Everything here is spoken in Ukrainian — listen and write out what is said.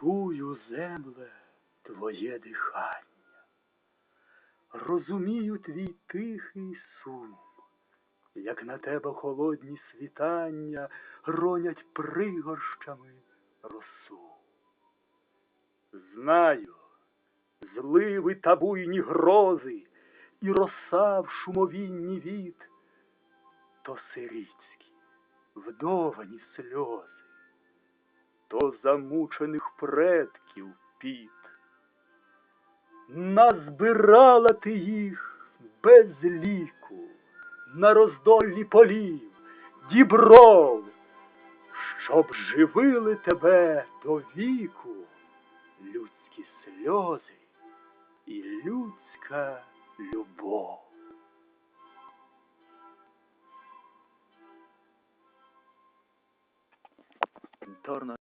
Чую, земле, твоє дихання, розумію твій тихий сум, як на тебе холодні світання ронять пригорщами росу. Знаю, зливи та буйні грози і роса в шумовінні віт, то сирітські, вдовані сльози то замучених предків піт. Назбирала ти їх без ліку на роздолі полів, дібров, щоб живили тебе до віку людські сльози і людська любов. Інторно